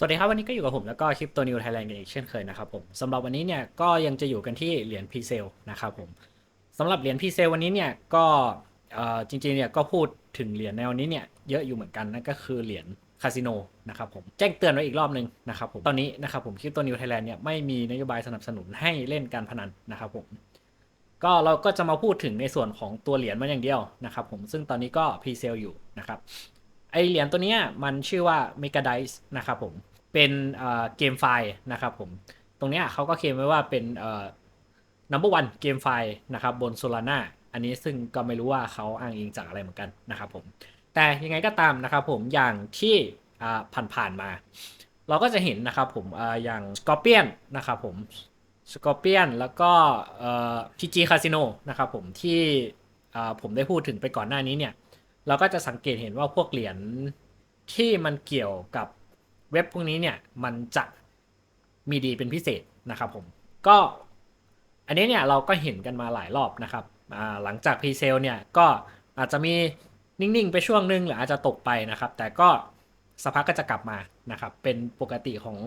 สวัสดีครับวันนี้ก็อยู่กับผมแล้วก็คลิปตัวนิวไทยแลนด์กันอีกเช่นเคยนะครับผมสำหรับวันนี้เนี่ยก็ยังจะอยู่กันที่เหรียญพีเซลนะครับผมสำหรับเหรียญพีเซลวันนี้เนี่ยก็จริงๆเนี่ยก็พูดถึงเหรียญแนวนี้เนี่ยเยอะอยู่เหมือนกันนั่นก็คือเหรียญคาสิโนนะครับผมแจ้งเตือนไว้อีกรอบหนึ่งนะครับผมตอนนี้นะครับผมคลิปตัวนิวไทยแลนด์เนี่ยไม่มีนโยบายสนับสนุนให้เล่นการพนันนะครับผมก็เราก็จะมาพูดถึงในส่วนของตัวเหรียญมันอย่างเดียวนะครับผมซึ่งตอนนี้ก็พรีเซลอยู่นะครับ ไอเหรียญตัวเนี้ยมันชื่อว่า Mega Dice นะครับผม เป็นเอ่อเกมไฟล์นะครับผม ตรงเนี้ยเขาก็เคลมไว้ว่าเป็นเอ่อ number one เกมไฟล์นะครับบน Solana อันนี้ซึ่งก็ไม่รู้ว่าเขาอ้างอิงจากอะไรเหมือนกันนะครับผม แต่ยังไงก็ตามนะครับผมอย่างที่อ่าผ่านๆมา เราก็จะเห็นนะครับผมอ่อย่าง Scorpion นะครับผม Scorpion แล้วก็เอ่อ TG Casino นะครับผมที่อ่าผมได้พูดถึงไปก่อนหน้านี้เนี่ย เราก็จะสังเกตเห็นว่าพวกเหรียญที่มันเกี่ยวกับเว็บพวกนี้เนี่ยมันจะมีดีเป็นพิเศษนะครับผมก็อันนี้เนี่ยเราก็เห็นกันมาหลายรอบนะครับหลังจากพรีเซลเนี่ยก็อาจจะมีนิ่งๆ ไปช่วงหนึงหรืออาจจะตกไปนะครับ แต่ก็สักพักก็จะกลับมานะครับเป็นปกติของ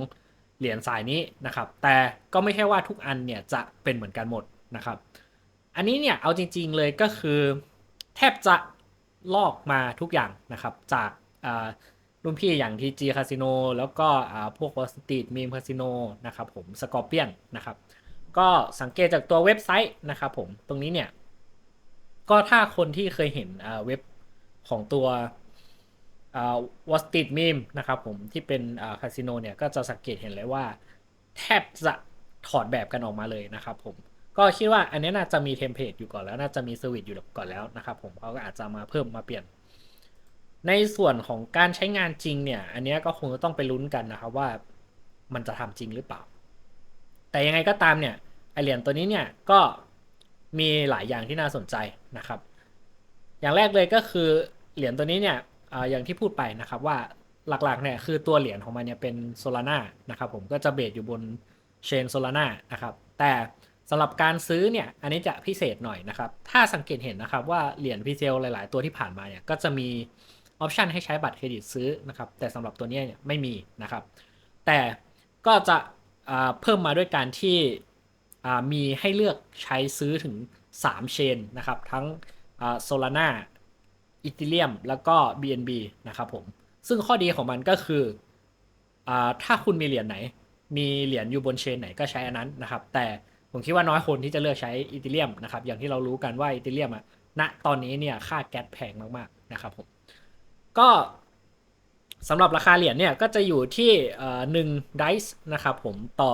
เหรียญสายนี้นะครับ แต่ก็ไม่ใช่ว่าทุกอันเนี่ยจะเป็นเหมือนกันหมดนะครับ อันนี้เนี่ยเอาจริง ๆเลยก็คือ แทบจะ ลอกมาทุกอย่างนะครับ จากรุ่นพี่อย่าง TG Casino แล้วก็พวก Wall Street Meme Casino นะครับผม Scorpion นะครับ ก็สังเกตจากตัวเว็บไซต์นะครับผมตรงนี้เนี่ย ก็ถ้าคนที่เคยเห็นเว็บของตัววอ่า Wall Street Meme นะครับผมที่เป็นคาสิโนเนี่ย ก็จะสังเกตเห็นเลยว่า แทบจะถอดแบบกันออกมาเลยนะครับผม ก็คิดว่าอันนี้น่าจะมีเทมเพลตอยู่ก่อนแล้ว น่าจะมีเซอร์วิสอยู่ก่อนแล้วนะครับผมเขาก็อาจจะมาเพิ่มมาเปลี่ยน ในส่วนของการใช้งานจริงเนี่ย อันนี้ก็คงจะต้องไปลุ้นกันนะครับว่ามันจะทำจริงหรือเปล่า แต่ยังไงก็ตามเนี่ยไอเหรียญตัวนี้เนี่ยก็มีหลายอย่างที่น่าสนใจนะครับ อย่างแรกเลยก็คือเหรียญตัวนี้เนี่ยอย่างที่พูดไปนะครับว่าหลักๆเนี่ยคือตัวเหรียญของมันเนี่ยเป็นโซลาร่านะครับผมก็จะเบสอยู่บนเชนโซลาร่านะครับแต่ สำหรับการซื้อเนี่ยอันนี้จะพิเศษหน่อยนะครับ ถ้าสังเกตเห็นนะครับว่าเหรียญพีเซลหลาย ๆ ตัวที่ผ่านมาเนี่ยก็จะมีออปชันให้ใช้บัตรเครดิตซื้อนะครับ แต่สำหรับตัวนี้เนี่ยไม่มีนะครับ แต่ก็จะเพิ่มมาด้วยการที่มีให้เลือกใช้ซื้อถึง 3 เชนนะครับ ทั้งโซลาร่าอีทิเลียมแล้วก็ BNB นะครับผม ซึ่งข้อดีของมันก็คืออถ้าคุณมีเหรียญไหน มีเหรียญอยู่บนเชนไหนก็ใช้อันนั้นนะครับ แต่ ผมคิดว่าน้อยคนที่จะเลือกใช้อีทิเลียมนะครับอย่างที่เรารู้กันว่าอีทิเลียมอะณตอนนี้เนี่ยค่าแก๊สแพงมากๆนะครับผมก็สำหรับราคาเหรียญเนี่ยก็จะอยู่ที่หนึ่งไดส์นะครับผมต่อ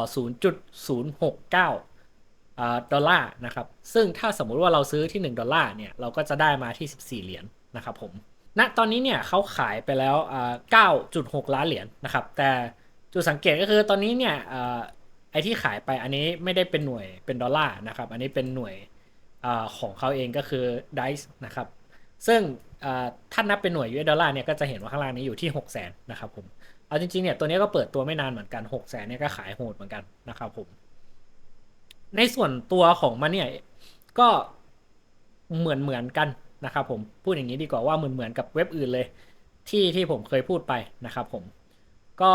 0.069อ่าดอลลาร์นะครับซึ่งถ้าสมมุติว่าเราซื้อที่ 1 ดอลลาร์เนี่ยเราก็จะได้มาที่ 14 เหรียญนะครับผมณตอนนี้เนี่ยเขาขายไปแล้วอ่า9.6 ล้านเหรียญนะครับแต่จุดสังเกตก็คือตอนนี้เนี่ย อ่าไอที่ขายไปอันนี้ไม่ได้เป็นหน่วยเป็นดอลลาร์นะครับ อันนี้เป็นหน่วยอของเขาเองก็คือไดส์นะครับ ซึ่งอ่าถ้านับเป็นหน่วย US ดอลลาร์เนี่ยก็จะเห็นว่าข้างล่างนี้อยู่ที่ 6 0 0 0 0นะครับผม เอาจริงๆเนี่ยตัวนี้ก็เปิดตัวไม่นานเหมือนกัน 6 0 0 0 0เนี่ยก็ขายโหดเหมือนกันนะครับผม ในส่วนตัวของมันเนี่ยก็เหมือนเหมือนกันนะครับผม พูดอย่างนี้ดีกว่าว่าเหมือนเหมือนกับเว็บอื่นเลย ที่ที่ผมเคยพูดไปนะครับผม ก็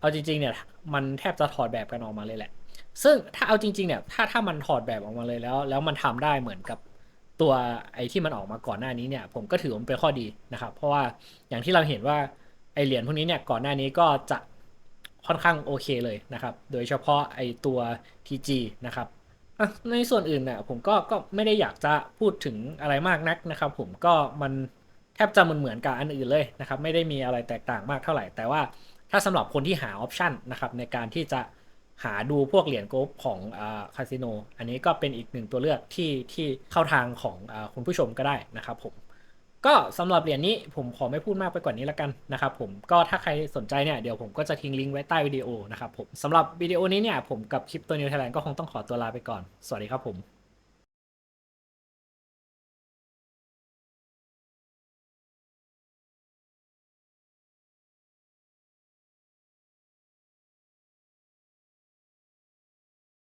เอาจริงๆเนี่ยมันแทบจะถอดแบบกันออกมาเลยแหละ ซึ่งถ้าเอาจริงๆเนี่ยถ้าถ้ามันถอดแบบออกมาเลยแล้ว แล้วมันทำได้เหมือนกับตัวไอ้ที่มันออกมาก่อนหน้านี้เนี่ย ผมก็ถือว่ามันเป็นข้อดีนะครับ เพราะว่าอย่างที่เราเห็นว่าไอเหรียญพวกนี้เนี่ยก่อนหน้านี้ก็จะค่อนข้างโอเคเลยนะครับ โดยเฉพาะไอตัว TG นะครับในส่วนอื่นเนี่ยผมก็ก็ไม่ได้อยากจะพูดถึงอะไรมากนักนะครับ ผมก็มันแทบจะเหมือนเหมือนกับอันอื่นเลยนะครับ ไม่ได้มีอะไรแตกต่างมากเท่าไหร่ แต่ว่า ถ้าสำหรับคนที่หาออปชันนะครับในการที่จะหาดูพวกเหรียญโกลฟของคาสิโน อันนี้ก็เป็นอีกหนึ่งตัวเลือกที่ที่เข้าทางของอคุณผู้ชมก็ได้นะครับผมก็สำหรับเหรียญนี้ผมขอไม่พูดมากไปกว่านี้แล้วกันนะครับผมก็ถ้าใครสนใจเนี่ยเดี๋ยวผมก็จะทิ้งลิงก์ไว้ใต้วิดีโอนะครับผมสำหรับวิดีโอนี้เนี่ยผมกับคลิปตัวนิวไทยแลนด์ก็คงต้องขอตัวลาไปก่อน สวัสดีครับผม